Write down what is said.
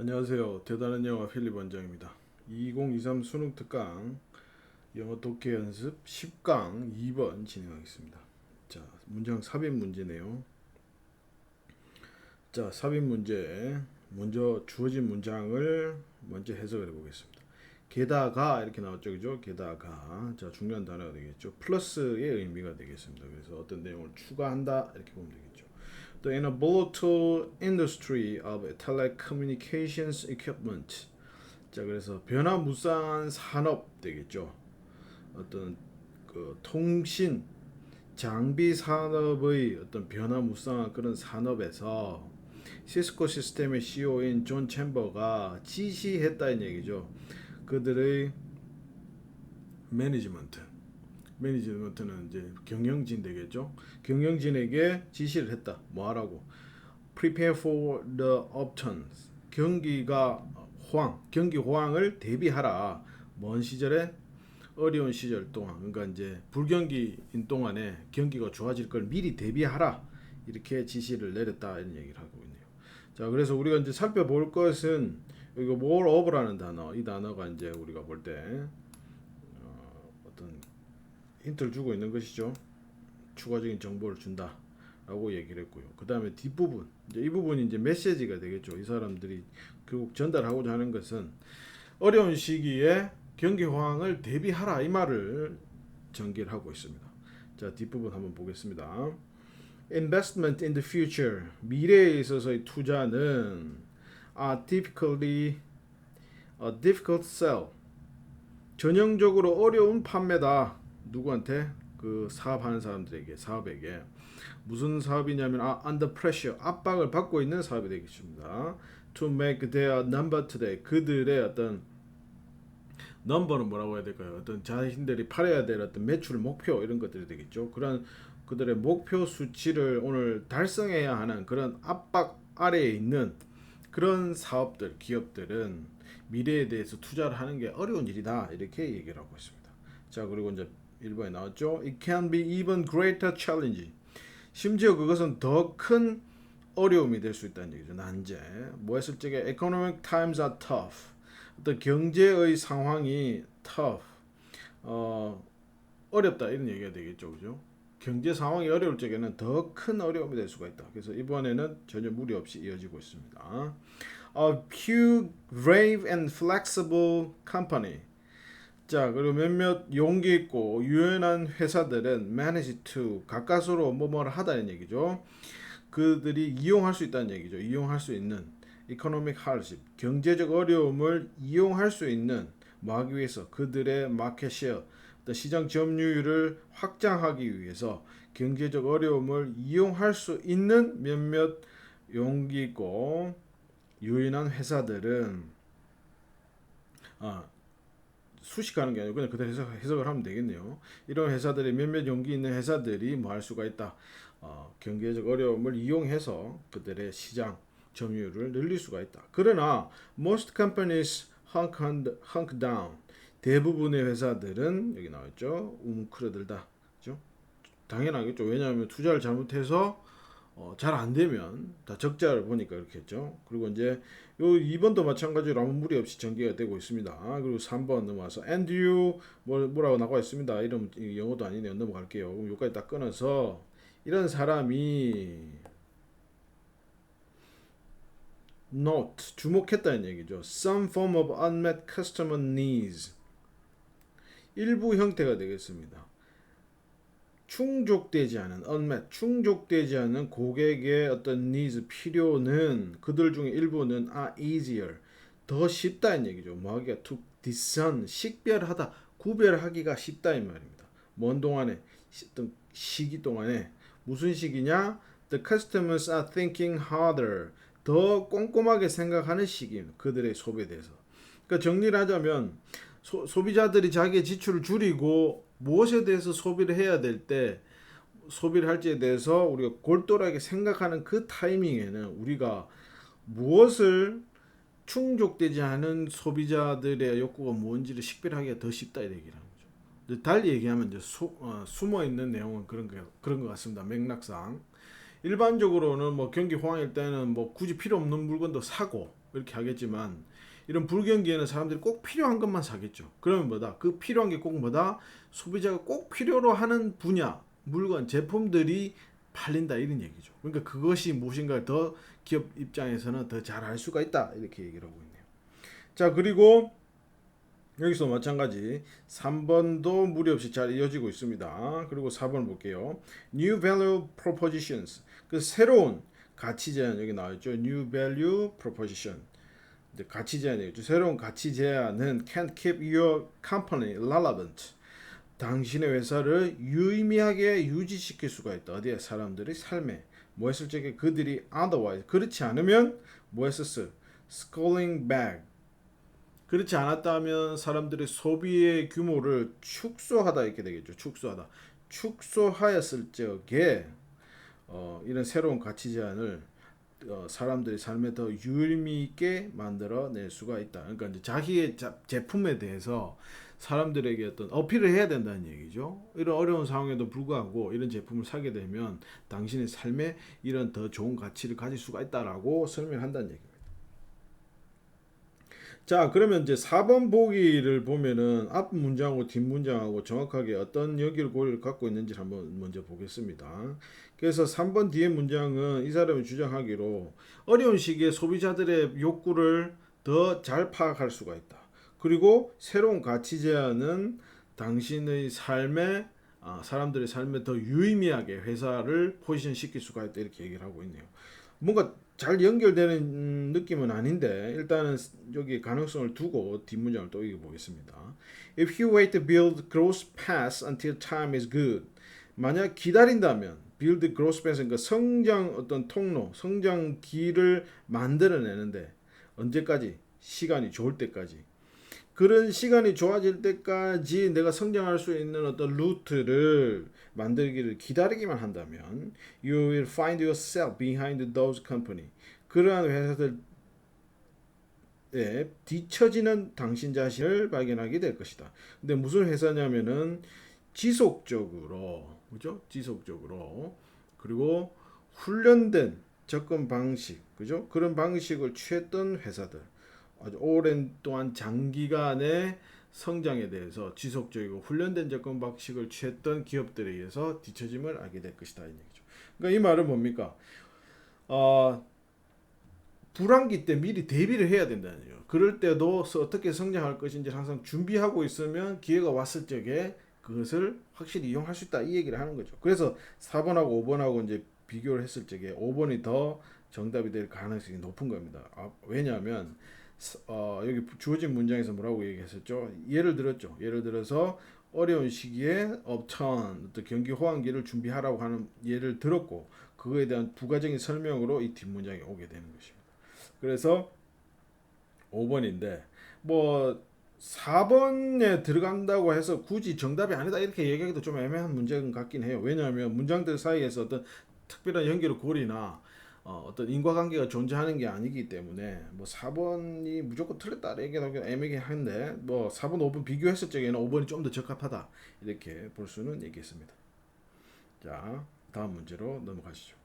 안녕하세요. 대단한 영화 필립 원장입니다. 2023 수능 특강 영어 독해 연습 10강 2번 진행하겠습니다. 자, 문장 삽입 문제네요. 자, 삽입 문제. 먼저 주어진 문장을 먼저 해석을 해 보겠습니다. 게다가 이렇게 나왔죠, 그죠? 게다가 자 중요한 단어가 되겠죠. 플러스의 의미가 되겠습니다. 그래서 어떤 내용을 추가한다 이렇게 보면 되겠죠. The inability industry of telecommunications equipment. 자 그래서 변화무쌍한 산업 되겠죠. 어떤 그 통신 장비 산업의 어떤 변화무쌍한 그런 산업에서 시스코 시스템의 CEO인 존 챔버가 지시했다는 얘기죠. 그들의 매니지먼트 매니지먼트는 이제 경영진 되겠죠. 경영진에게 지시를 했다. 뭐 하라고? Prepare for the upturns. 경기가 호황, 경기 호황을 대비하라. 먼 시절에 어려운 시절 동안, 그러니까 이제 불경기인 동안에 경기가 좋아질 걸 미리 대비하라. 이렇게 지시를 내렸다 이런 얘기를 하고 있네요. 자, 그래서 우리가 이제 살펴볼 것은 이거 more over라는 단어, 이 단어가 이제 우리가 볼때 어, 어떤 힌트를 주고 있는 것이죠. 추가적인 정보를 준다 라고 얘기를 했고요. 그 다음에 뒷부분, 이제 이 부분이 이제 메시지가 되겠죠. 이 사람들이 결국 전달하고자 하는 것은 어려운 시기에 경기 호황을 대비하라 이 말을 전개를 하고 있습니다. 자 뒷부분 한번 보겠습니다. Investment in the future 미래에 있어서의 투자는 are typically a difficult sell 전형적으로 어려운 판매다. 누구한테? 그 사업하는 사람들에게 사업에게 무슨 사업이냐면 아 under pressure 압박을 받고 있는 사업이 되겠습니다. To make their number today 그들의 어떤 넘버는 뭐라고 해야 될까요? 어떤 자신들이 팔아야 될 어떤 매출 목표 이런 것들이 되겠죠. 그런 그들의 목표 수치를 오늘 달성해야 하는 그런 압박 아래에 있는 그런 사업들, 기업들은 미래에 대해서 투자를 하는 게 어려운 일이다 이렇게 얘기를 하고 있습니다. 자 그리고 이제 1번에 나왔죠. It can be even greater challenge. 심지어 그것은 더 큰 어려움이 될 수 있다는 얘기죠. 난제. 뭐 했을 적에 economic times are tough. 어떤 경제의 상황이 tough. 어 어렵다 이런 얘기가 되겠죠. 그죠? 경제 상황이 어려울 적에는 더 큰 어려움이 될 수가 있다. 그래서 이번에는 전혀 무리 없이 이어지고 있습니다. A few brave and flexible company. 자 그리고 몇몇 용기 있고 유연한 회사들은 manage to 가까스로 뭐뭐를 하다는 얘기죠. 그들이 이용할 수 있다는 얘기죠. 이용할 수 있는 economic hardship 경제적 어려움을 이용할 수 있는 뭐 하기 위해서 그들의 마켓 셰어 시장 점유율을 확장하기 위해서 경제적 어려움을 이용할 수 있는 몇몇 용기 있고 유연한 회사들은 아 수식하는 게 아니고 그냥 그대로 해석, 해석 을 하면 되겠네요. 이런 회사들이 몇몇 용기 있는 회사들이 뭐 할 수가 있다. 어, 경제적 어려움을 이용해서 그들의 시장 점유율을 늘릴 수가 있다. 그러나 most companies hunk, hunk down. 대부분의 회사들은 여기 나왔죠. 웅크러들다. 그죠? 당연하겠죠. 왜냐하면 투자를 잘못해서 어, 잘 안 되면 다 적자를 보니까 그렇게 했죠. 그리고 이제 요 2번도 마찬가지로 아무 무리 없이 전개가 되고 있습니다. 그리고 3번 넘어와서 and you 뭐, 뭐라고 나와 있습니다. 이름 영어도 아니네요. 넘어갈게요. 그럼 여기까지 딱 끊어서 이런 사람이 note 주목했다는 얘기죠. Some form of unmet customer needs 일부 형태가 되겠습니다. 충족되지 않은 unmet 충족되지 않은 고객의 어떤 needs 필요는 그들 중에 일부는 are easier 더 쉽다는 얘기죠. 뭐하기가 to discern 식별하다 구별하기가 쉽다 이 말입니다. 먼 동안에 어떤 시기 동안에 무슨 시기냐? The customers are thinking harder 더 꼼꼼하게 생각하는 시기입니다. 그들의 소비에 대해서. 그러니까 정리를 하자면 소, 소비자들이 자기의 지출을 줄이고 무엇에 대해서 소비를 해야 될 때 소비를 할지에 대해서 우리가 골똘하게 생각하는 그 타이밍에는 우리가 무엇을 충족되지 않은 소비자들의 욕구가 뭔지를 식별하기가 더 쉽다 이 얘기라는 거죠. 달리 얘기하면 이제 수, 어, 숨어 있는 내용은 그런 거 그런 것 같습니다. 맥락상 일반적으로는 뭐 경기 호황일 때는 뭐 굳이 필요 없는 물건도 사고 이렇게 하겠지만 이런 불경기에는 사람들이 꼭 필요한 것만 사겠죠. 그러면 뭐다? 그 필요한 게 꼭 뭐다? 소비자가 꼭 필요로 하는 분야, 물건, 제품들이 팔린다 이런 얘기죠. 그러니까 그것이 무엇인가를 더 기업 입장에서는 더 잘 알 수가 있다 이렇게 얘기를 하고 있네요. 자 그리고 여기서 마찬가지 3번도 무리 없이 잘 이어지고 있습니다. 그리고 4번 볼게요. New value propositions. 그 새로운 가치 제안 여기 나와있죠. New value proposition. 이제 가치 제안이겠죠. 새로운 가치 제안은 can keep your company relevant. 당신의 회사를 유의미하게 유지시킬 수가 있다. 어디에 사람들의 삶에 뭐 했을 적에 그들이 otherwise 그렇지 않으면 뭐 했었어? scaling back 그렇지 않았다면 사람들의 소비의 규모를 축소하다 이렇게 되겠죠. 축소하다. 축소하였을 적에 어, 이런 새로운 가치 제안을 어, 사람들의 삶에 더 유의미 있게 만들어낼 수가 있다. 그러니까 이제 자기의 자, 제품에 대해서 사람들에게 어떤 어필을 해야 된다는 얘기죠. 이런 어려운 상황에도 불구하고 이런 제품을 사게 되면 당신의 삶에 이런 더 좋은 가치를 가질 수가 있다라고 설명한다는 얘기입니다. 자, 그러면 이제 4번 보기를 보면은 앞 문장하고 뒷 문장하고 정확하게 어떤 여기를 고리를 갖고 있는지를 한번 먼저 보겠습니다. 그래서 3번 뒤에 문장은 이 사람이 주장하기로 어려운 시기에 소비자들의 욕구를 더 잘 파악할 수가 있다. 그리고 새로운 가치 제안은 당신의 삶에 아, 사람들의 삶에 더 유의미하게 회사를 포지션 시킬 수가 있다 이렇게 얘기를 하고 있네요. 뭔가 잘 연결되는 음, 느낌은 아닌데 일단은 여기 가능성을 두고 뒷문장을 또 읽어보겠습니다. If you wait to build growth paths until time is good, 만약 기다린다면 build growth paths 그러니까 성장 어떤 통로, 성장 길을 만들어내는데 언제까지? 시간이 좋을 때까지. 그런 시간이 좋아질 때까지 내가 성장할 수 있는 어떤 루트를 만들기를 기다리기만 한다면 you will find yourself behind those company. 그러한 회사들에 뒤처지는 당신 자신을 발견하게 될 것이다. 근데 무슨 회사냐면은 지속적으로 그죠? 지속적으로 그리고 훈련된 접근 방식 그죠? 그런 방식을 취했던 회사들 아주 오랜 동안 장기간의 성장에 대해서 지속적이고 훈련된 접근 방식을 취했던 기업들에 의해서 뒤처짐을 알게 될 것이다 이 얘기죠. 그러니까 이 말은 뭡니까? 어, 불황기 때 미리 대비를 해야 된다는 얘기예요. 그럴 때도 어떻게 성장할 것인지 항상 준비하고 있으면 기회가 왔을 적에 그것을 확실히 이용할 수 있다 이 얘기를 하는 거죠. 그래서 4번하고 5번하고 이제 비교를 했을 적에 5번이 더 정답이 될 가능성이 높은 겁니다. 아, 왜냐하면 어, 여기 주어진 문장에서 뭐라고 얘기했었죠? 예를 들었죠. 예를 들어서 어려운 시기에 업천 어떤 경기 호황기를 준비하라고 하는 예를 들었고 그거에 대한 부가적인 설명으로 이 뒷문장이 오게 되는 것입니다. 그래서 5번인데 뭐 4번에 들어간다고 해서 굳이 정답이 아니다 이렇게 얘기하기도 좀 애매한 문제는 같긴 해요. 왜냐하면 문장들 사이에서 어떤 특별한 연결 고리나 어, 어떤 인과관계가 존재하는 게 아니기 때문에 뭐 4번이 무조건 틀렸다 얘기하기 애매하긴 한데 뭐 4번 5번 비교했을 적에는 5번이 좀 더 적합하다 이렇게 볼 수는 있겠습니다. 자 다음 문제로 넘어가시죠.